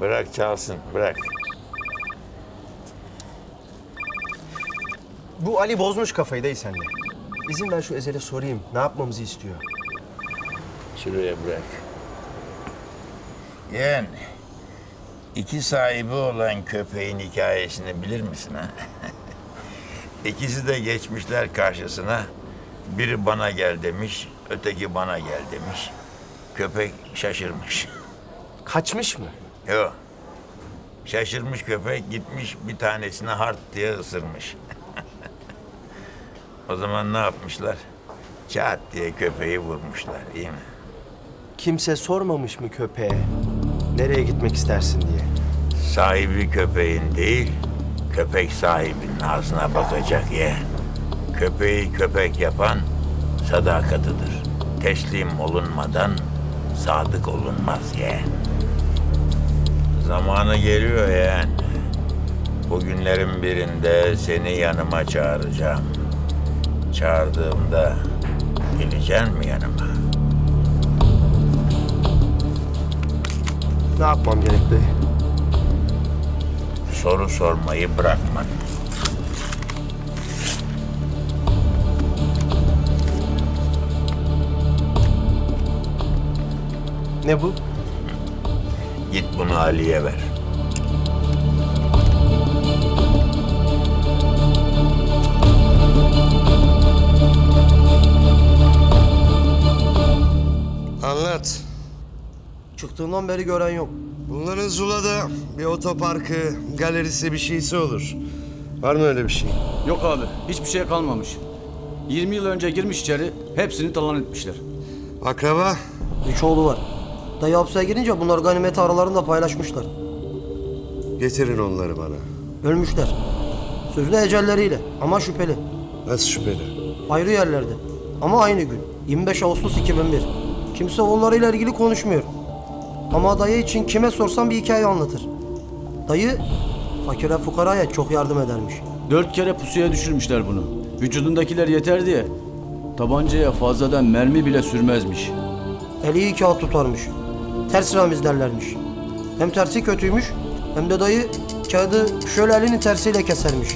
Bırak çalsın, bırak. Bu Ali bozmuş kafayı dayı senle. İzin ver şu Ezel'e sorayım. Ne yapmamızı istiyor? Şuraya bırak. Yeğen, iki sahibi olan köpeğin hikayesini bilir misin ha? İkisi de geçmişler karşısına. Biri bana gel demiş, öteki bana gel demiş. Köpek şaşırmış. Kaçmış mı? Yok. Şaşırmış köpek gitmiş bir tanesine hart diye ısırmış. o zaman ne yapmışlar? Çat diye köpeği vurmuşlar, iyi mi? Kimse sormamış mı köpeğe? Nereye gitmek istersin diye. Sahibi köpeğin değil, köpek sahibinin ağzına bakacak ye. Köpeği köpek yapan sadakatıdır. Teslim olunmadan sadık olunmaz ye. Zamanı geliyor yeğen. Bugünlerin birinde seni yanıma çağıracağım. Çağırdığımda geleceksin mi yanıma? Ne yapmam gerek dayı? Soru sormayı bırakma. Ne bu? Git bunu Ali'ye ver. Anlat. Çıktığından beri gören yok. Bunların Zula'da bir otoparkı, galerisi bir şeysi olur. Var mı öyle bir şey? Yok abi, hiçbir şey kalmamış. 20 yıl önce girmiş içeri, hepsini talan etmişler. Akraba? Üç oğlu var. Dayı hapse girince bunlar ganimeti aralarında paylaşmışlar. Getirin onları bana. Ölmüşler. Sözlü ecelleriyle ama şüpheli. Nasıl şüpheli? Ayrı yerlerde. Ama aynı gün. 25 Ağustos 2001. Kimse onlarıyla ilgili konuşmuyor. Ama dayı için kime sorsam bir hikaye anlatır. Dayı fakire fukaraya çok yardım edermiş. Dört kere pusuya düşürmüşler bunu. Vücudundakiler yeter diye. Tabancaya fazladan mermi bile sürmezmiş. Eli iyi kağıt tutarmış. Ters ramiz derlermiş. Hem tersi kötüymüş hem de dayı kağıdı şöyle elinin tersiyle kesermiş.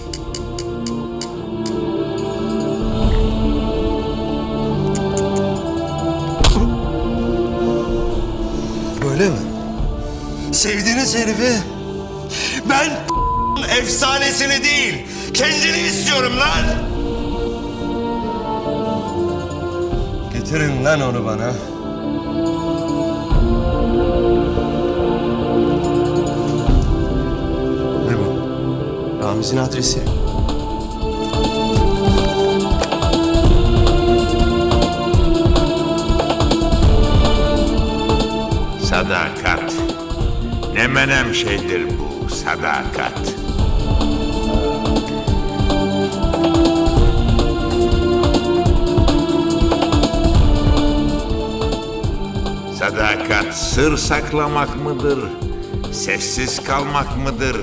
Böyle mi? Sevdiğiniz herifi ben efsanesini değil, kendini istiyorum lan. Getirin lan onu bana. Ramiz'in adresi. Sadakat. Ne menem şeydir bu sadakat. Sadakat sır saklamak mıdır? Sessiz kalmak mıdır?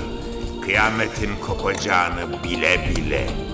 Kıyametin kopacağını bile bile.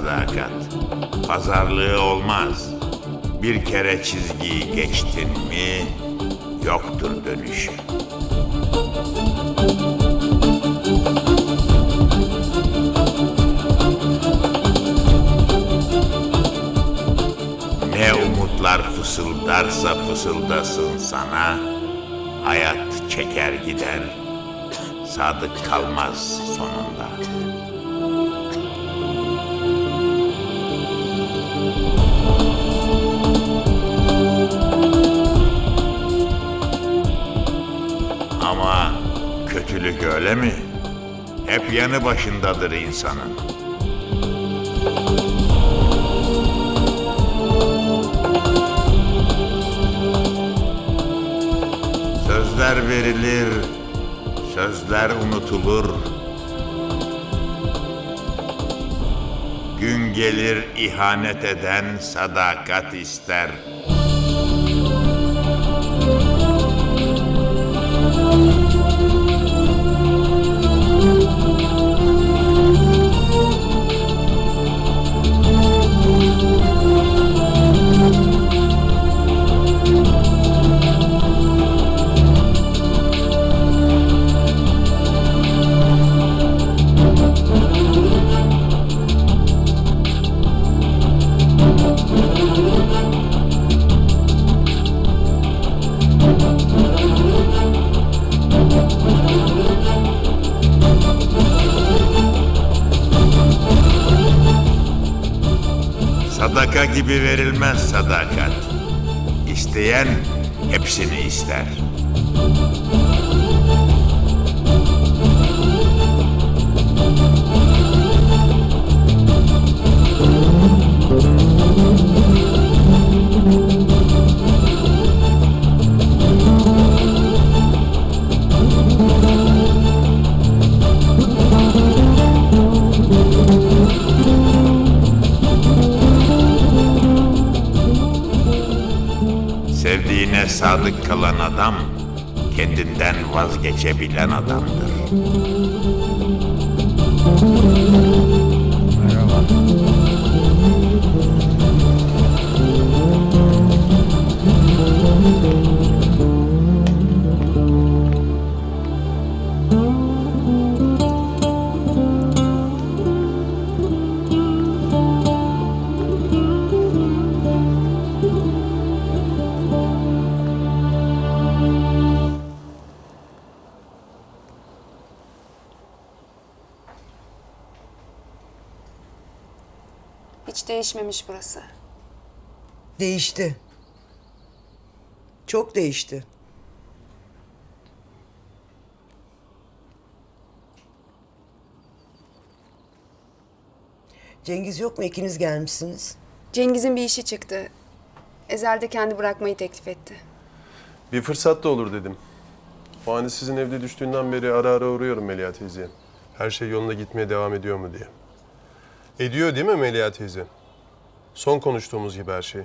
Sadakat. Pazarlığı olmaz. Bir kere çizgiyi geçtin mi yoktur dönüşü. Ne umutlar fısıldarsa fısıldasın sana, hayat çeker gider, sadık kalmaz sonunda. Öyle mi? Hep yanı başındadır insanın. Sözler verilir, sözler unutulur. Gün gelir ihanet eden sadakat ister. Sadaka gibi verilmez sadakat. İsteyen hepsini ister. Sadık kalan adam, kendinden vazgeçebilen adamdır. Hiç değişmemiş burası. Değişti. Çok değişti. Cengiz yok mu? İkiniz gelmişsiniz. Cengiz'in bir işi çıktı. Ezel de kendi bırakmayı teklif etti. Bir fırsat da olur dedim. O hani sizin evde düştüğünden beri ara ara uğruyorum Melia teyzeye. Her şey yolunda gitmeye devam ediyor mu diye. Ediyor değil mi Melia teyze? Son konuştuğumuz gibi her şey.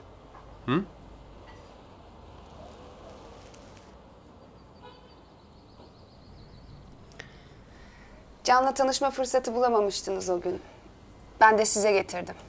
Can'la tanışma fırsatı bulamamıştınız o gün. Ben de size getirdim.